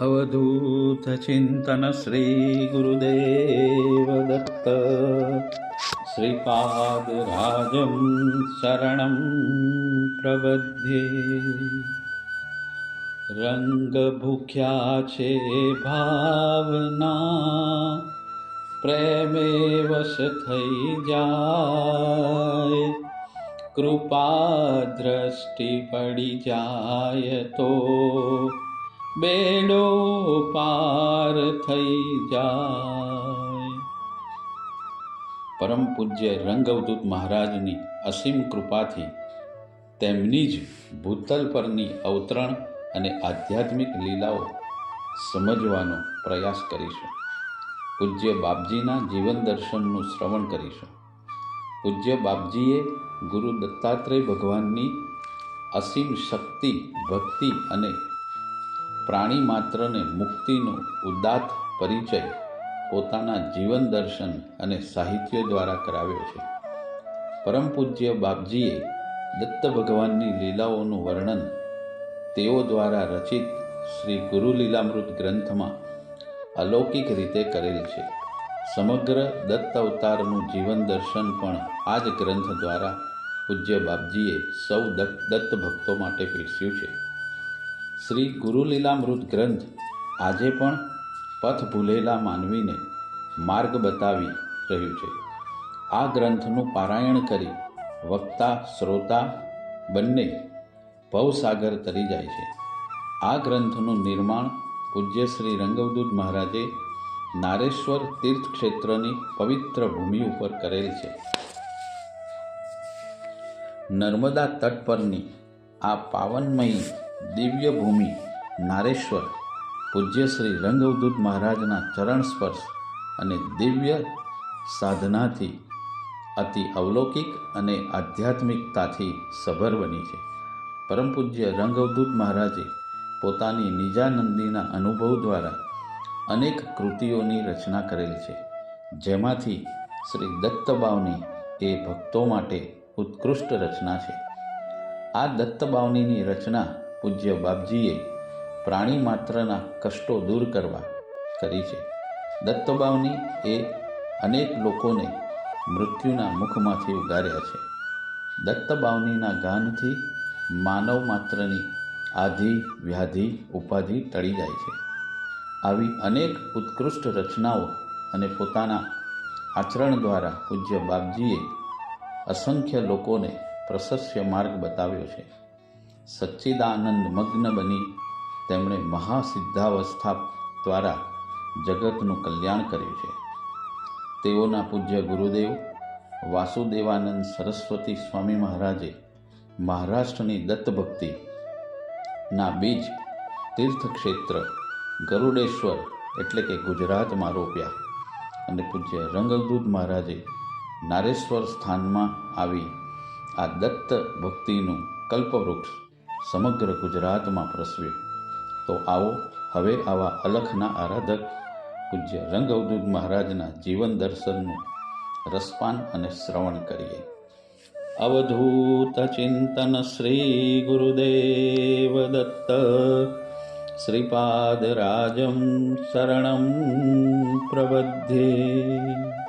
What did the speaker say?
अवधूतचिन्तन श्रीगुरुदेवदत्त श्रीपादराजं शरणं प्रबध्ये રંગભૂખ્યા છે ભાવના પ્રેમે વશ થઈ જાય કૃપા દ્રષ્ટિ પડી જાય તો બેડો પાર થઈ જાય. પરમ પૂજ્ય રંગવદૂત મહારાજની અસીમ કૃપાથી તેમની જ ભૂતલ પરની અવતરણ અને આધ્યાત્મિક લીલાઓ સમજવાનો પ્રયાસ કરીશું. પૂજ્ય બાપજીના જીવન દર્શનનું શ્રવણ કરીશું. પૂજ્ય બાપજીએ ગુરુ દત્તાત્રેય ભગવાનની અસીમ શક્તિ, ભક્તિ અને પ્રાણી માત્રને મુક્તિનો ઉદાત્ત પરિચય પોતાના જીવન દર્શન અને સાહિત્ય દ્વારા કરાવ્યો છે. પરમ પૂજ્ય બાપજીએ દત્ત ભગવાનની લીલાઓનું વર્ણન તેઓ દ્વારા રચિત શ્રી ગુરુ લીલામૃત ગ્રંથમાં અલૌકિક રીતે કરેલ છે. સમગ્ર દત્ત અવતારનું જીવન દર્શન પણ આ જ ગ્રંથ દ્વારા પૂજ્ય બાપજીએ સૌ દત્ત ભક્તો માટે પીરસ્યું છે. શ્રી ગુરુલીલામૃત ગ્રંથ આજે પણ પથ ભૂલેલા માનવીને માર્ગ બતાવી રહ્યું છે. આ ગ્રંથનું પારાયણ કરી વક્તા, શ્રોતા બંને ભવસાગર તરી જાય છે. આ ગ્રંથનું નિર્માણ પૂજ્ય શ્રી રંગવદૂત મહારાજે નારેશ્વર તીર્થ ક્ષેત્રની પવિત્ર ભૂમિ ઉપર કરેલ છે. નર્મદા તટ પરની આ પાવનમયી દિવ્ય ભૂમિ નારેશ્વર પૂજ્ય શ્રી રંગવદૂત મહારાજના ચરણ સ્પર્શ અને દિવ્ય સાધનાથી અતિ અવલૌકિક અને આધ્યાત્મિકતાથી સભર બની છે. પરમ પૂજ્ય રંગવદૂત મહારાજે પોતાની નિજાનંદીના અનુભવ દ્વારા અનેક કૃતિઓની રચના કરેલ છે. જેમાંથી શ્રી દત્તબાવની એ ભક્તો માટે ઉત્કૃષ્ટ રચના છે. આ દત્તબાવનીની રચના પૂજ્ય બાપજીએ પ્રાણી માત્રના કષ્ટો દૂર કરવા કરી છે. દત્તબાવની એ અનેક લોકોને મૃત્યુના મુખમાંથી ઉગાર્યા છે. દત્તબાવનીના ગાનથી માનવ માત્રની આધિ, વ્યાધિ, ઉપાધિ ટળી જાય છે. આવી અનેક ઉત્કૃષ્ટ રચનાઓ અને પોતાના આચરણ દ્વારા પૂજ્ય બાપજીએ અસંખ્ય લોકોને પ્રશસ્ય માર્ગ બતાવ્યો છે. સચ્ચિદાનંદ મગ્ન બની તેમણે મહાસિદ્ધાવસ્થા દ્વારા જગતનું કલ્યાણ કર્યું છે. તેઓના પૂજ્ય ગુરુદેવ વાસુદેવાનંદ સરસ્વતી સ્વામી મહારાજે મહારાષ્ટ્રની દત્તભક્તિ ના બીજ તીર્થક્ષેત્ર ગરુડેશ્વર એટલે કે ગુજરાતમાં રોપ્યા અને પૂજ્ય રંગદૂત મહારાજે નારેશ્વર સ્થાનમાં આવી આ દત્ત ભક્તિનું કલ્પવૃક્ષ સમગ્ર ગુજરાતમાં પ્રસવ્યું તો આવો, હવે આવા અલખના આરાધક પૂજ્ય રંગઅવધૂત મહારાજના જીવન દર્શનનું રસપાન અને શ્રવણ કરીએ. અવધૂત ચિંતન શ્રી ગુરુદેવ દત્ત શ્રીપાદરાજમ શરણમ પ્રબધ્યે